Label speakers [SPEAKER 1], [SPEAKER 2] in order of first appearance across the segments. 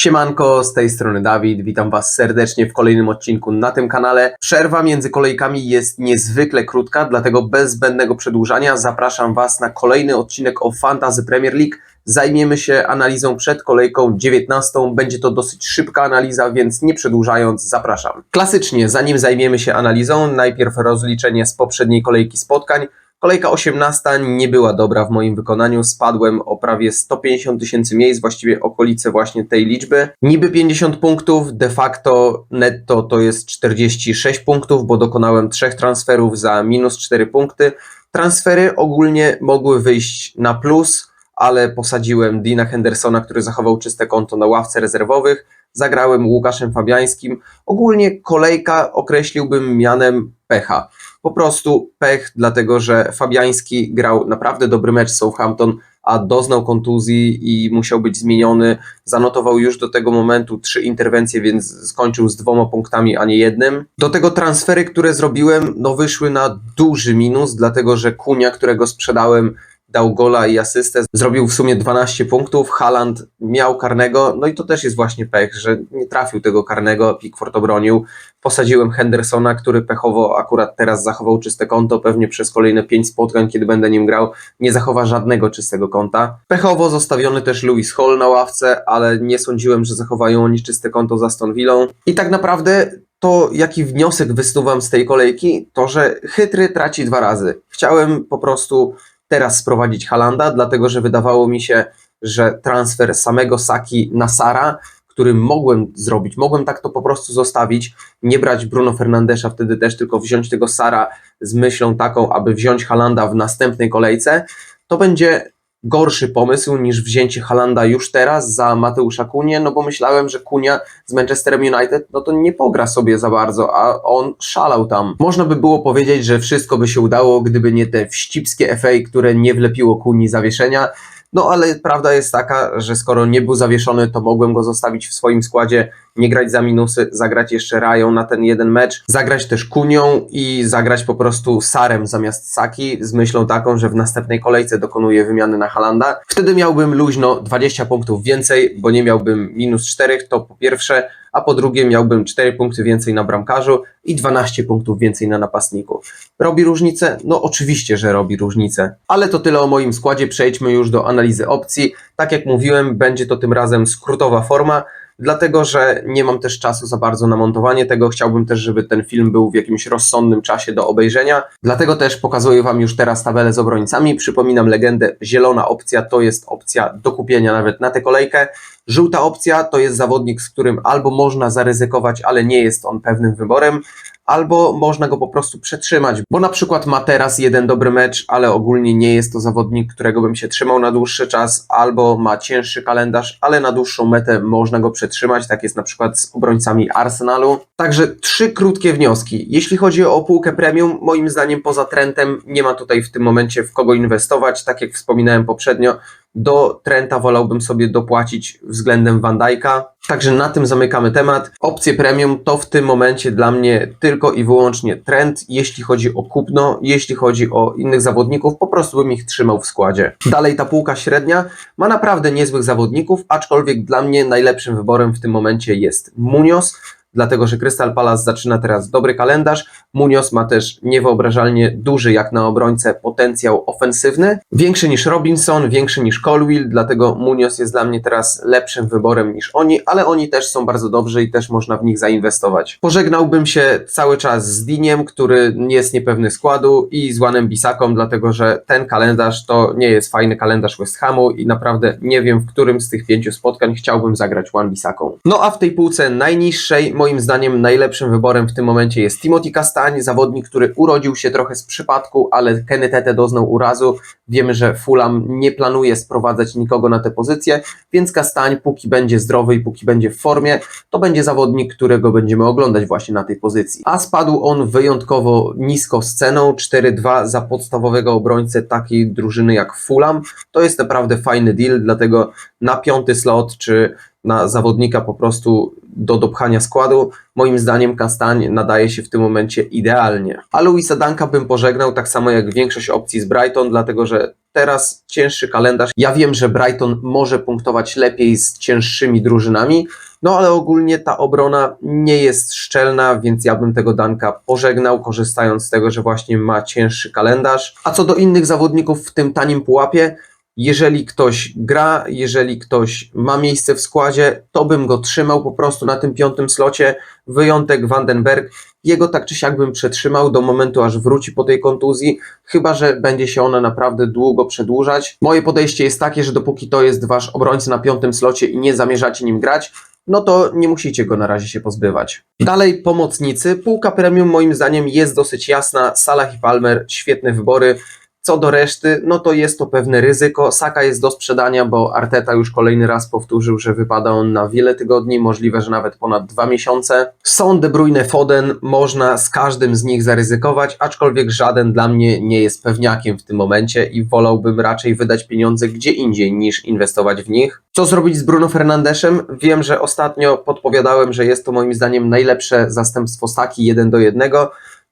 [SPEAKER 1] Siemanko, z tej strony Dawid, witam Was serdecznie w kolejnym odcinku na tym kanale. Przerwa między kolejkami jest niezwykle krótka, dlatego bez zbędnego przedłużania zapraszam Was na kolejny odcinek o Fantasy Premier League. Zajmiemy się analizą przed kolejką 19. Będzie to dosyć szybka analiza, więc nie przedłużając, zapraszam. Klasycznie, zanim zajmiemy się analizą, najpierw rozliczenie z poprzedniej kolejki spotkań. Kolejka 18 nie była dobra w moim wykonaniu. Spadłem o prawie 150 tysięcy miejsc, właściwie okolice właśnie tej liczby. Niby 50 punktów, de facto netto to jest 46 punktów, bo dokonałem trzech transferów za minus 4 punkty. Transfery ogólnie mogły wyjść na plus, ale posadziłem Dina Hendersona, który zachował czyste konto na ławce rezerwowych. Zagrałem Łukaszem Fabiańskim. Ogólnie kolejka określiłbym mianem pecha. Po prostu pech, dlatego że Fabiański grał naprawdę dobry mecz Southampton, a doznał kontuzji i musiał być zmieniony. Zanotował już do tego momentu trzy interwencje, więc skończył z dwoma punktami, a nie jednym. Do tego transfery, które zrobiłem, no wyszły na duży minus, dlatego że Kunia, którego sprzedałem, dał gola i asystę, zrobił w sumie 12 punktów, Haaland miał karnego, no i to też jest właśnie pech, że nie trafił tego karnego, Pickford obronił, posadziłem Hendersona, który pechowo akurat teraz zachował czyste konto, pewnie przez kolejne 5 spotkań, kiedy będę nim grał, nie zachowa żadnego czystego konta. Pechowo zostawiony też Lewis Hall na ławce, ale nie sądziłem, że zachowają oni czyste konto za Aston Villą. I tak naprawdę to jaki wniosek wysnuwam z tej kolejki, to że chytry traci dwa razy. Chciałem po prostu teraz sprowadzić Halanda, dlatego że wydawało mi się, że transfer samego Saki na Sara, który mogłem zrobić, mogłem tak to po prostu zostawić, nie brać Bruno Fernandesza wtedy też, tylko wziąć tego Sara z myślą taką, aby wziąć Halanda w następnej kolejce, to będzie gorszy pomysł niż wzięcie Halanda już teraz za Mateusza Kunię, no bo myślałem, że Kunia z Manchesterem United, no to nie pogra sobie za bardzo, a on szalał tam. Można by było powiedzieć, że wszystko by się udało, gdyby nie te wścibskie FA, które nie wlepiło Kuni zawieszenia, no ale prawda jest taka, że skoro nie był zawieszony, to mogłem go zostawić w swoim składzie, nie grać za minusy, zagrać jeszcze Rają na ten jeden mecz, zagrać też Kunią i zagrać po prostu Sarem zamiast Saki z myślą taką, że w następnej kolejce dokonuję wymiany na Halanda. Wtedy miałbym luźno 20 punktów więcej, bo nie miałbym minus 4, to po pierwsze, a po drugie miałbym 4 punkty więcej na bramkarzu i 12 punktów więcej na napastniku. Robi różnicę? No oczywiście, że robi różnicę. Ale to tyle o moim składzie, przejdźmy już do analizy opcji. Tak jak mówiłem, będzie to tym razem skrótowa forma, dlatego że nie mam też czasu za bardzo na montowanie tego. Chciałbym też, żeby ten film był w jakimś rozsądnym czasie do obejrzenia. Dlatego też pokazuję Wam już teraz tabelę z obrońcami. Przypominam legendę, zielona opcja to jest opcja do kupienia nawet na tę kolejkę. Żółta opcja to jest zawodnik, z którym albo można zaryzykować, ale nie jest on pewnym wyborem, albo można go po prostu przetrzymać, bo na przykład ma teraz jeden dobry mecz, ale ogólnie nie jest to zawodnik, którego bym się trzymał na dłuższy czas, albo ma cięższy kalendarz, ale na dłuższą metę można go przetrzymać, tak jest na przykład z obrońcami Arsenalu. Także trzy krótkie wnioski. Jeśli chodzi o półkę premium, moim zdaniem poza Trentem nie ma tutaj w tym momencie w kogo inwestować, tak jak wspominałem poprzednio, do Trenta wolałbym sobie dopłacić względem Van Dijk'a. Także na tym zamykamy temat. Opcje premium to w tym momencie dla mnie tylko i wyłącznie Trent, jeśli chodzi o kupno, jeśli chodzi o innych zawodników, po prostu bym ich trzymał w składzie. Dalej ta półka średnia ma naprawdę niezłych zawodników, aczkolwiek dla mnie najlepszym wyborem w tym momencie jest Munoz dlatego że Crystal Palace zaczyna teraz dobry kalendarz. Munoz ma też niewyobrażalnie duży, jak na obrońcę, potencjał ofensywny. Większy niż Robinson, większy niż Colwill, dlatego Munoz jest dla mnie teraz lepszym wyborem niż oni, ale oni też są bardzo dobrzy i też można w nich zainwestować. Pożegnałbym się cały czas z Diniem, który jest niepewny składu i z Łanem Bisaką, dlatego że ten kalendarz to nie jest fajny kalendarz West Hamu i naprawdę nie wiem, w którym z tych pięciu spotkań chciałbym zagrać Wan Bisaką. No a w tej półce najniższej moim zdaniem najlepszym wyborem w tym momencie jest Timothy Castagne, zawodnik, który urodził się trochę z przypadku, ale Kenny Tete doznał urazu. Wiemy, że Fulham nie planuje sprowadzać nikogo na tę pozycję, więc Castagne, póki będzie zdrowy i póki będzie w formie, to będzie zawodnik, którego będziemy oglądać właśnie na tej pozycji. A spadł on wyjątkowo nisko z ceną 4-2 za podstawowego obrońcę takiej drużyny jak Fulham. To jest naprawdę fajny deal, dlatego na piąty slot czy na zawodnika po prostu do dopchania składu. Moim zdaniem Kastań nadaje się w tym momencie idealnie. A Luisa Danka bym pożegnał, tak samo jak większość opcji z Brighton, dlatego że teraz cięższy kalendarz. Ja wiem, że Brighton może punktować lepiej z cięższymi drużynami, no ale ogólnie ta obrona nie jest szczelna, więc ja bym tego Danka pożegnał, korzystając z tego, że właśnie ma cięższy kalendarz. A co do innych zawodników w tym tanim pułapie, jeżeli ktoś gra, jeżeli ktoś ma miejsce w składzie, to bym go trzymał po prostu na tym piątym slocie. Wyjątek Vandenberg. Jego tak czy siak bym przetrzymał do momentu, aż wróci po tej kontuzji, chyba że będzie się ona naprawdę długo przedłużać. Moje podejście jest takie, że dopóki to jest wasz obrońca na piątym slocie i nie zamierzacie nim grać, no to nie musicie go na razie się pozbywać. Dalej pomocnicy. Półka premium moim zdaniem jest dosyć jasna. Salah i Palmer, świetne wybory. Co do reszty, no to jest to pewne ryzyko. Saka jest do sprzedania, bo Arteta już kolejny raz powtórzył, że wypada on na wiele tygodni, możliwe, że nawet ponad dwa miesiące. Są De Bruyne, Foden, można z każdym z nich zaryzykować, aczkolwiek żaden dla mnie nie jest pewniakiem w tym momencie i wolałbym raczej wydać pieniądze gdzie indziej niż inwestować w nich. Co zrobić z Bruno Fernandeszem? Wiem, że ostatnio podpowiadałem, że jest to moim zdaniem najlepsze zastępstwo Saki 1 do 1.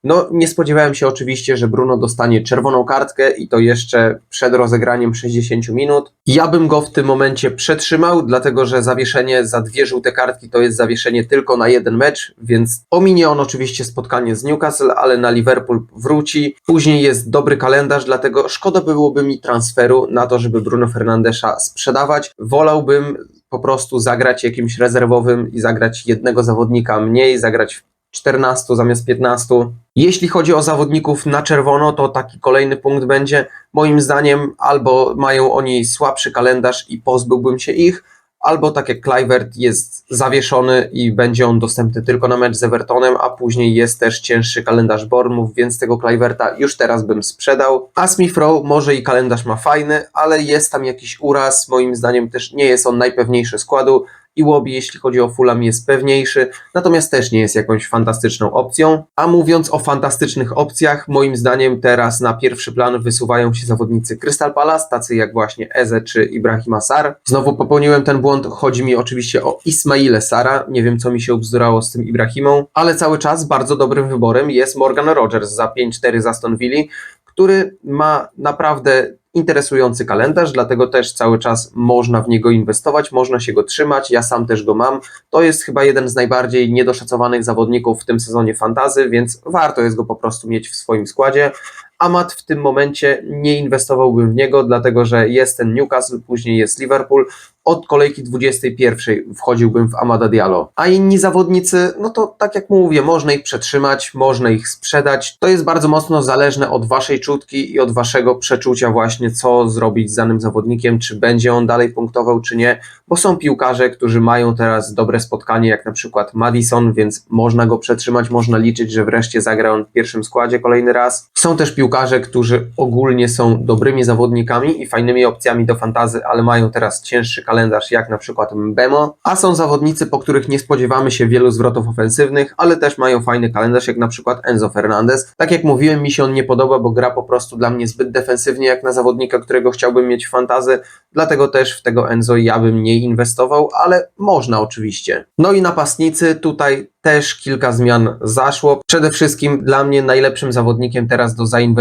[SPEAKER 1] No, nie spodziewałem się oczywiście, że Bruno dostanie czerwoną kartkę i to jeszcze przed rozegraniem 60 minut. Ja bym go w tym momencie przetrzymał, dlatego że zawieszenie za dwie żółte kartki to jest zawieszenie tylko na jeden mecz, więc ominie on oczywiście spotkanie z Newcastle, ale na Liverpool wróci. Później jest dobry kalendarz, dlatego szkoda byłoby mi transferu na to, żeby Bruno Fernandesza sprzedawać. Wolałbym po prostu zagrać jakimś rezerwowym i zagrać jednego zawodnika mniej, zagrać 14 zamiast 15. Jeśli chodzi o zawodników na czerwono, to taki kolejny punkt będzie. Moim zdaniem albo mają oni słabszy kalendarz i pozbyłbym się ich, albo tak jak Kluivert jest zawieszony i będzie on dostępny tylko na mecz z Evertonem, a później jest też cięższy kalendarz Bournemouth, więc tego Kluiverta już teraz bym sprzedał. A Smith Rowe może i kalendarz ma fajny, ale jest tam jakiś uraz, moim zdaniem też nie jest on najpewniejszy składu, i Łobi, jeśli chodzi o Fulham, jest pewniejszy, natomiast też nie jest jakąś fantastyczną opcją. A mówiąc o fantastycznych opcjach, moim zdaniem teraz na pierwszy plan wysuwają się zawodnicy Crystal Palace, tacy jak właśnie Eze czy Ibrahima Sar. Znowu popełniłem ten błąd, chodzi mi oczywiście o Ismaile Sara, nie wiem co mi się ubzdurało z tym Ibrahimą, ale cały czas bardzo dobrym wyborem jest Morgan Rogers za 5-4 za Aston Villa, który ma naprawdę interesujący kalendarz, dlatego też cały czas można w niego inwestować, można się go trzymać. Ja sam też go mam. To jest chyba jeden z najbardziej niedoszacowanych zawodników w tym sezonie fantazy, więc warto jest go po prostu mieć w swoim składzie. Amat w tym momencie nie inwestowałbym w niego, dlatego że jest ten Newcastle, później jest Liverpool. Od kolejki 21 wchodziłbym w Amada Diallo. A inni zawodnicy, no to tak jak mówię, można ich przetrzymać, można ich sprzedać. To jest bardzo mocno zależne od waszej czutki i od waszego przeczucia właśnie, co zrobić z danym zawodnikiem, czy będzie on dalej punktował, czy nie, bo są piłkarze, którzy mają teraz dobre spotkanie, jak na przykład Madison, więc można go przetrzymać, można liczyć, że wreszcie zagra on w pierwszym składzie kolejny raz. Są też piłkarze, którzy ogólnie są dobrymi zawodnikami i fajnymi opcjami do fantazy, ale mają teraz cięższy kalendarz, jak na przykład Mbemo, a są zawodnicy, po których nie spodziewamy się wielu zwrotów ofensywnych, ale też mają fajny kalendarz, jak na przykład Enzo Fernandez. Tak jak mówiłem, mi się on nie podoba, bo gra po prostu dla mnie zbyt defensywnie, jak na zawodnika, którego chciałbym mieć w fantazy, dlatego też w tego Enzo ja bym nie inwestował, ale można oczywiście. No i napastnicy, tutaj też kilka zmian zaszło. Przede wszystkim dla mnie najlepszym zawodnikiem teraz do zainwestowania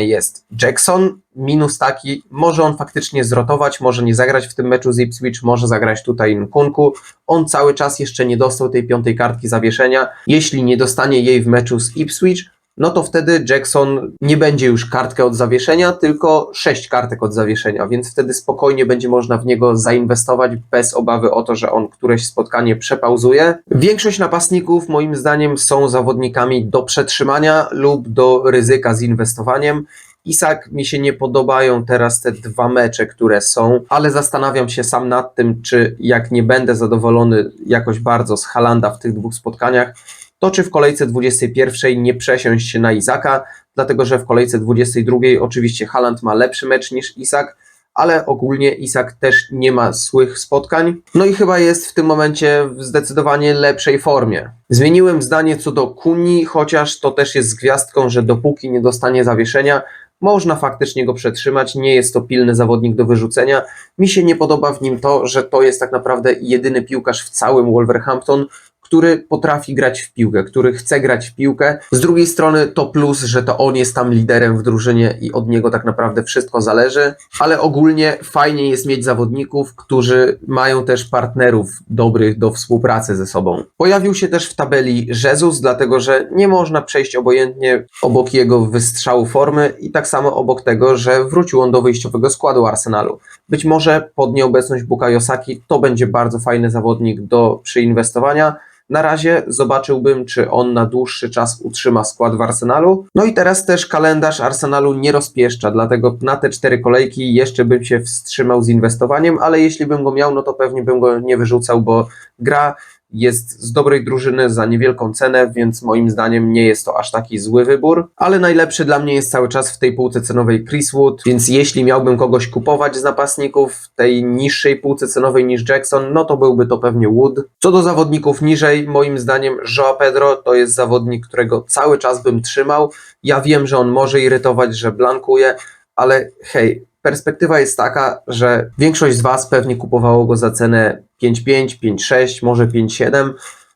[SPEAKER 1] jest Jackson. Minus taki, może on faktycznie zrotować, może nie zagrać w tym meczu z Ipswich, może zagrać tutaj Nkunku. On cały czas jeszcze nie dostał tej piątej kartki zawieszenia. Jeśli nie dostanie jej w meczu z Ipswich, no to wtedy Jackson nie będzie już kartkę od zawieszenia, tylko sześć kartek od zawieszenia, więc wtedy spokojnie będzie można w niego zainwestować bez obawy o to, że on któreś spotkanie przepauzuje. Większość napastników moim zdaniem są zawodnikami do przetrzymania lub do ryzyka z inwestowaniem. Isak mi się nie podobają teraz te dwa mecze, które są, ale zastanawiam się sam nad tym, czy jak nie będę zadowolony jakoś bardzo z Halanda w tych dwóch spotkaniach, to czy w kolejce 21 nie przesiąść się na Izaka, dlatego że w kolejce 22 oczywiście Haland ma lepszy mecz niż Isak, ale ogólnie Isak też nie ma złych spotkań. No i chyba jest w tym momencie w zdecydowanie lepszej formie. Zmieniłem zdanie co do Kuni, chociaż to też jest z gwiazdką, że dopóki nie dostanie zawieszenia, można faktycznie go przetrzymać, nie jest to pilny zawodnik do wyrzucenia. Mi się nie podoba w nim to, że to jest tak naprawdę jedyny piłkarz w całym Wolverhampton, który potrafi grać w piłkę, który chce grać w piłkę. Z drugiej strony to plus, że to on jest tam liderem w drużynie i od niego tak naprawdę wszystko zależy, ale ogólnie fajnie jest mieć zawodników, którzy mają też partnerów dobrych do współpracy ze sobą. Pojawił się też w tabeli Jezus, dlatego że nie można przejść obojętnie obok jego wystrzału formy i tak samo obok tego, że wrócił on do wyjściowego składu Arsenalu. Być może pod nieobecność Bukayo Saki to będzie bardzo fajny zawodnik do przyinwestowania, na razie zobaczyłbym, czy on na dłuższy czas utrzyma skład w Arsenalu. No i teraz też kalendarz Arsenalu nie rozpieszcza, dlatego na te cztery kolejki jeszcze bym się wstrzymał z inwestowaniem, ale jeśli bym go miał, no to pewnie bym go nie wyrzucał, bo gra jest z dobrej drużyny za niewielką cenę, więc moim zdaniem nie jest to aż taki zły wybór. Ale najlepszy dla mnie jest cały czas w tej półce cenowej Chris Wood, więc jeśli miałbym kogoś kupować z napastników w tej niższej półce cenowej niż Jackson, no to byłby to pewnie Wood. Co do zawodników niżej, moim zdaniem Joao Pedro to jest zawodnik, którego cały czas bym trzymał. Ja wiem, że on może irytować, że blankuje, ale hej, perspektywa jest taka, że większość z Was pewnie kupowało go za cenę 5,5, 5,6, może 5,7.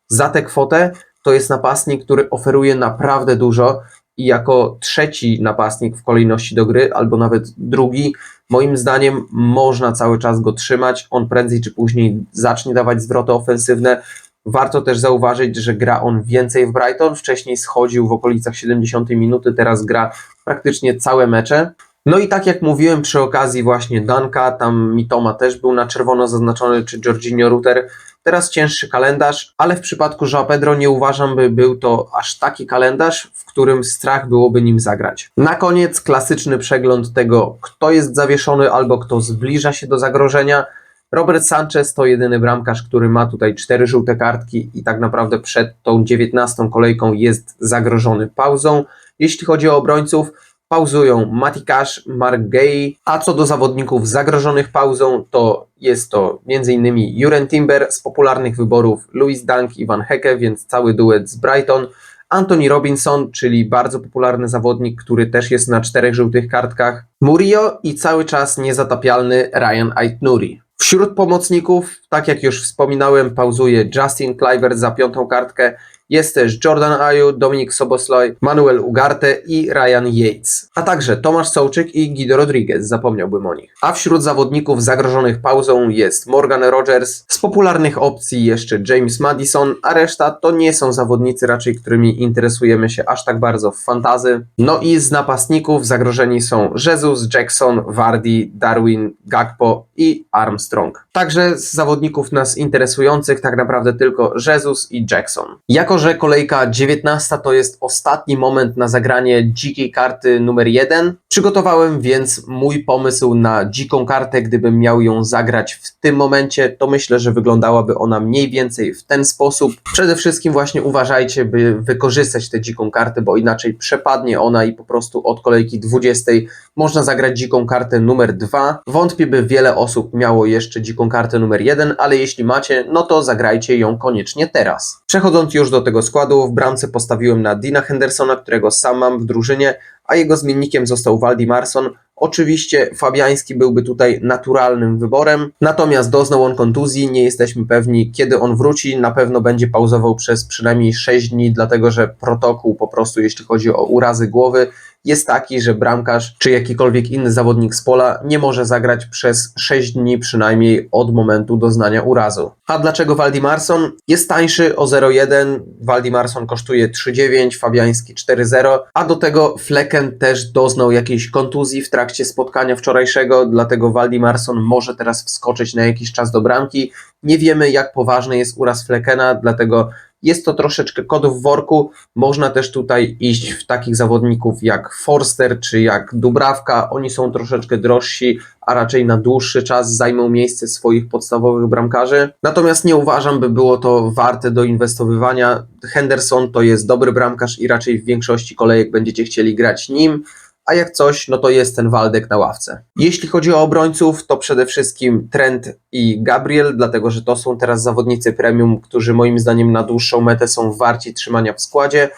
[SPEAKER 1] Za tę kwotę to jest napastnik, który oferuje naprawdę dużo i jako trzeci napastnik w kolejności do gry, albo nawet drugi, moim zdaniem można cały czas go trzymać. On prędzej czy później zacznie dawać zwroty ofensywne. Warto też zauważyć, że gra on więcej w Brighton. Wcześniej schodził w okolicach 70 minuty, teraz gra praktycznie całe mecze. No i tak jak mówiłem przy okazji właśnie Danka, tam Mitoma też był na czerwono zaznaczony, czy Jorginho Ruter. Teraz cięższy kalendarz, ale w przypadku Joao Pedro nie uważam, by był to aż taki kalendarz, w którym strach byłoby nim zagrać. Na koniec klasyczny przegląd tego, kto jest zawieszony albo kto zbliża się do zagrożenia. Robert Sanchez to jedyny bramkarz, który ma tutaj cztery żółte kartki i tak naprawdę przed tą dziewiętnastą kolejką jest zagrożony pauzą. Jeśli chodzi o obrońców, pauzują Mati Cash, Mark Gay, a co do zawodników zagrożonych pauzą, to jest to m.in. Juren Timber z popularnych wyborów, Louis Dunk i Van Hecke, więc cały duet z Brighton, Anthony Robinson, czyli bardzo popularny zawodnik, który też jest na czterech żółtych kartkach, Murillo i cały czas niezatapialny Ryan Aitnuri. Wśród pomocników, tak jak już wspominałem, pauzuje Justin Clivert za piątą kartkę, jest też Jordan Ayew, Dominik Sobosloj, Manuel Ugarte i Ryan Yates, a także Tomasz Sołczyk i Guido Rodriguez, zapomniałbym o nich. A wśród zawodników zagrożonych pauzą jest Morgan Rogers, z popularnych opcji jeszcze James Madison, a reszta to nie są zawodnicy raczej, którymi interesujemy się aż tak bardzo w fantazy. No i z napastników zagrożeni są Jesus, Jackson, Vardy, Darwin, Gakpo i Armstrong. Także z zawodników nas interesujących tak naprawdę tylko Jesus i Jackson. Jako, że kolejka 19 to jest ostatni moment na zagranie dzikiej karty numer 1, przygotowałem więc mój pomysł na dziką kartę. Gdybym miał ją zagrać w tym momencie, to myślę, że wyglądałaby ona mniej więcej w ten sposób. Przede wszystkim właśnie uważajcie, by wykorzystać tę dziką kartę, bo inaczej przepadnie ona i po prostu od kolejki 20 można zagrać dziką kartę numer 2. Wątpię, by wiele osób miało jeszcze dziką kartę numer 1, ale jeśli macie, no to zagrajcie ją koniecznie teraz. Przechodząc już do tego składu, w bramce postawiłem na Dina Hendersona, którego sam mam w drużynie, a jego zmiennikiem został Waldi Marson. Oczywiście Fabiański byłby tutaj naturalnym wyborem, natomiast doznał on kontuzji, nie jesteśmy pewni kiedy on wróci, na pewno będzie pauzował przez przynajmniej 6 dni, dlatego że protokół po prostu jeśli chodzi o urazy głowy jest taki, że bramkarz czy jakikolwiek inny zawodnik z pola nie może zagrać przez 6 dni przynajmniej od momentu doznania urazu. A dlaczego Waldimarson? Jest tańszy o 0,1, Waldimarson kosztuje 3,9, Fabiański 4,0, a do tego Flecken też doznał jakiejś kontuzji w trakcie spotkania wczorajszego, dlatego Waldimarson może teraz wskoczyć na jakiś czas do bramki. Nie wiemy jak poważny jest uraz Fleckena, dlatego jest to troszeczkę kod w worku. Można też tutaj iść w takich zawodników jak Forster czy jak Dubrawka. Oni są troszeczkę drożsi, a raczej na dłuższy czas zajmą miejsce swoich podstawowych bramkarzy. Natomiast nie uważam, by było to warte do inwestowywania. Henderson to jest dobry bramkarz i raczej w większości kolejek będziecie chcieli grać nim a jak coś, no to jest ten Waldek na ławce. Jeśli chodzi o obrońców, to przede wszystkim Trent i Gabriel, dlatego że to są teraz zawodnicy premium, którzy moim zdaniem na dłuższą metę są warci trzymania w składzie.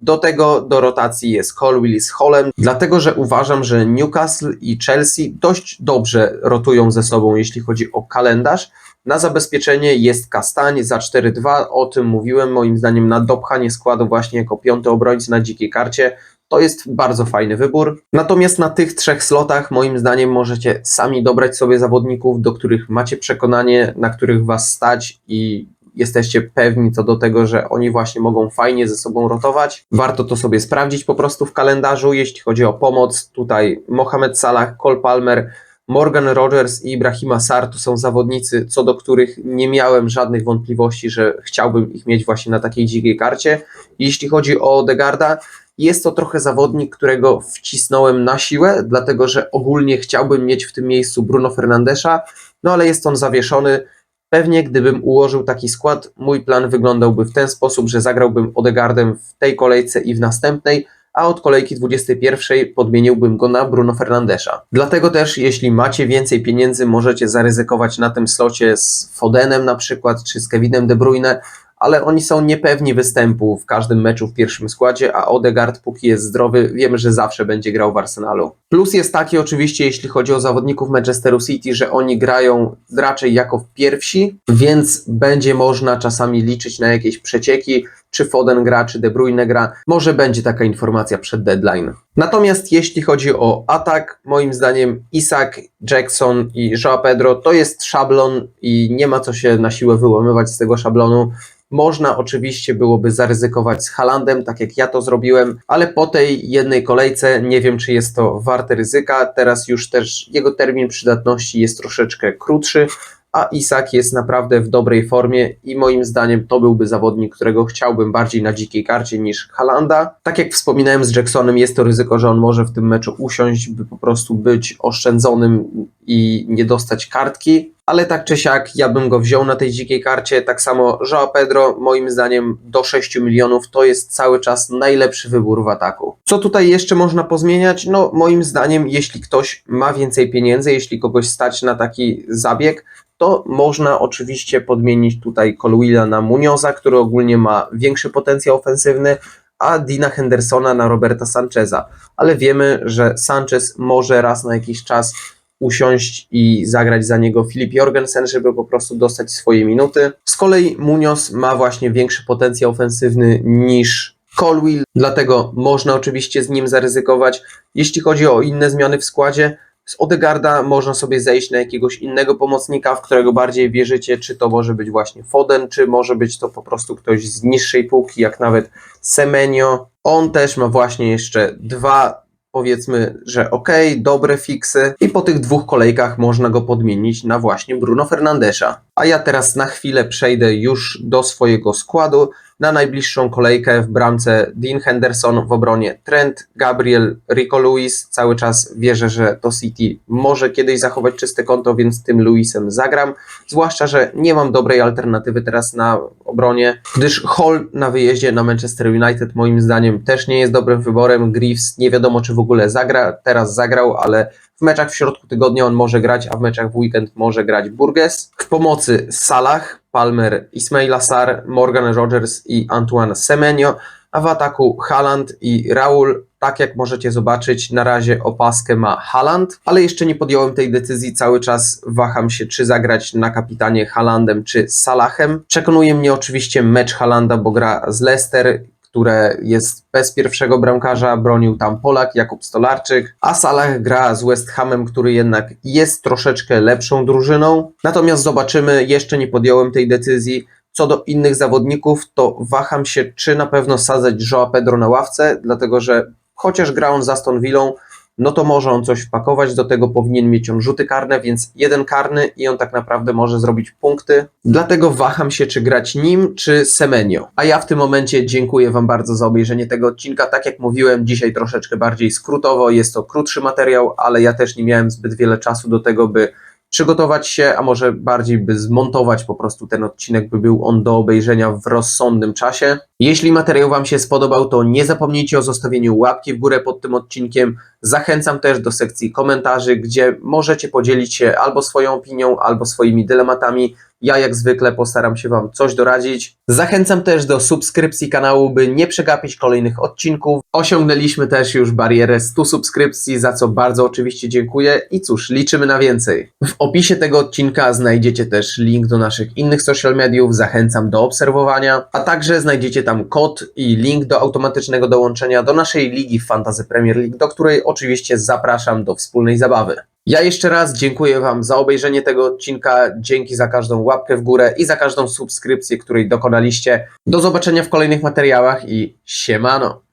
[SPEAKER 1] Do tego do rotacji jest Colwill z Holem, dlatego że uważam, że Newcastle i Chelsea dość dobrze rotują ze sobą, jeśli chodzi o kalendarz. Na zabezpieczenie jest Kastań za 4-2, o tym mówiłem, moim zdaniem na dopchanie składu właśnie jako piąty obrońcy na dzikiej karcie. To jest bardzo fajny wybór. Natomiast na tych trzech slotach, moim zdaniem, możecie sami dobrać sobie zawodników, do których macie przekonanie, na których was stać i jesteście pewni co do tego, że oni właśnie mogą fajnie ze sobą rotować. Warto to sobie sprawdzić po prostu w kalendarzu, jeśli chodzi o pomoc. Tutaj Mohamed Salah, Cole Palmer, Morgan Rogers i Ibrahima Sar to są zawodnicy, co do których nie miałem żadnych wątpliwości, że chciałbym ich mieć właśnie na takiej dzikiej karcie. Jeśli chodzi o Odegarda, jest to trochę zawodnik, którego wcisnąłem na siłę, dlatego że ogólnie chciałbym mieć w tym miejscu Bruno Fernandesza, no ale jest on zawieszony. Pewnie gdybym ułożył taki skład, mój plan wyglądałby w ten sposób, że zagrałbym Odegardem w tej kolejce i w następnej, a od kolejki 21 podmieniłbym go na Bruno Fernandesza. Dlatego też, jeśli macie więcej pieniędzy, możecie zaryzykować na tym slocie z Fodenem na przykład, czy z Kevinem De Bruyne, ale oni są niepewni występu w każdym meczu w pierwszym składzie, a Odegaard póki jest zdrowy, wiemy, że zawsze będzie grał w Arsenalu. Plus jest taki oczywiście, jeśli chodzi o zawodników Manchesteru City, że oni grają raczej jako pierwsi, więc będzie można czasami liczyć na jakieś przecieki, czy Foden gra, czy De Bruyne gra. Może będzie taka informacja przed deadline. Natomiast jeśli chodzi o atak, moim zdaniem Isak, Jackson i Joao Pedro to jest szablon i nie ma co się na siłę wyłamywać z tego szablonu. Można oczywiście byłoby zaryzykować z Halandem, tak jak ja to zrobiłem, ale po tej jednej kolejce nie wiem, czy jest to warte ryzyka. Teraz już też jego termin przydatności jest troszeczkę krótszy, a Isak jest naprawdę w dobrej formie i moim zdaniem to byłby zawodnik, którego chciałbym bardziej na dzikiej karcie niż Halanda. Tak jak wspominałem z Jacksonem, jest to ryzyko, że on może w tym meczu usiąść, by po prostu być oszczędzonym i nie dostać kartki, ale tak czy siak ja bym go wziął na tej dzikiej karcie. Tak samo Joao Pedro, moim zdaniem do 6 milionów to jest cały czas najlepszy wybór w ataku. Co tutaj jeszcze można pozmieniać? No moim zdaniem, jeśli ktoś ma więcej pieniędzy, jeśli kogoś stać na taki zabieg, to można oczywiście podmienić tutaj Colwilla na Munioza, który ogólnie ma większy potencjał ofensywny, a Dina Hendersona na Roberta Sancheza. Ale wiemy, że Sanchez może raz na jakiś czas usiąść i zagrać za niego Filip Jorgensen, żeby po prostu dostać swoje minuty. Z kolei Munoz ma właśnie większy potencjał ofensywny niż Colwill, dlatego można oczywiście z nim zaryzykować. Jeśli chodzi o inne zmiany w składzie, z Odegarda można sobie zejść na jakiegoś innego pomocnika, w którego bardziej wierzycie, czy to może być właśnie Foden, czy może być to po prostu ktoś z niższej półki, jak nawet Semenio. On też ma właśnie jeszcze dwa powiedzmy, że ok, dobre fiksy i po tych dwóch kolejkach można go podmienić na właśnie Bruno Fernandesza. A ja teraz na chwilę przejdę już do swojego składu. Na najbliższą kolejkę w bramce Dean Henderson, w obronie Trent, Gabriel, Rico Lewis. Cały czas wierzę, że to City może kiedyś zachować czyste konto, więc tym Lewisem zagram. Zwłaszcza, że nie mam dobrej alternatywy teraz na obronie, gdyż Hall na wyjeździe na Manchester United moim zdaniem też nie jest dobrym wyborem. Greaves nie wiadomo, czy w ogóle zagra. Teraz zagrał, ale w meczach w środku tygodnia on może grać, a w meczach w weekend może grać Burgess. W pomocy Salah, Palmer, Ismail Assar, Morgan Rogers i Antoine Semenyo, a w ataku Haaland i Raul. Tak jak możecie zobaczyć, na razie opaskę ma Haaland, ale jeszcze nie podjąłem tej decyzji. Cały czas waham się, czy zagrać na kapitanie Haalandem czy Salahem. Przekonuje mnie oczywiście mecz Haalanda, bo gra z Leicester które jest bez pierwszego bramkarza, bronił tam Polak, Jakub Stolarczyk, a Salah gra z West Hamem, który jednak jest troszeczkę lepszą drużyną. Natomiast zobaczymy, jeszcze nie podjąłem tej decyzji. Co do innych zawodników, to waham się, czy na pewno sadzać Joao Pedro na ławce, dlatego że chociaż gra on za Aston Villą, no to może on coś wpakować, do tego powinien mieć on rzuty karne, więc jeden karny i on tak naprawdę może zrobić punkty. Dlatego waham się, czy grać nim, czy Semenio. A ja w tym momencie dziękuję Wam bardzo za obejrzenie tego odcinka. Tak jak mówiłem, dzisiaj troszeczkę bardziej skrótowo, jest to krótszy materiał, ale ja też nie miałem zbyt wiele czasu do tego, by przygotować się, a może bardziej by zmontować po prostu ten odcinek, by był on do obejrzenia w rozsądnym czasie. Jeśli materiał Wam się spodobał, to nie zapomnijcie o zostawieniu łapki w górę pod tym odcinkiem. Zachęcam też do sekcji komentarzy, gdzie możecie podzielić się albo swoją opinią, albo swoimi dylematami. Ja jak zwykle postaram się Wam coś doradzić. Zachęcam też do subskrypcji kanału, by nie przegapić kolejnych odcinków. Osiągnęliśmy też już barierę 100 subskrypcji, za co bardzo oczywiście dziękuję i cóż, liczymy na więcej. W opisie tego odcinka znajdziecie też link do naszych innych social mediów, zachęcam do obserwowania, a także znajdziecie tam kod i link do automatycznego dołączenia do naszej ligi Fantasy Premier League, do której oczywiście zapraszam do wspólnej zabawy. Ja jeszcze raz dziękuję Wam za obejrzenie tego odcinka. Dzięki za każdą łapkę w górę i za każdą subskrypcję, której dokonaliście. Do zobaczenia w kolejnych materiałach i siemano!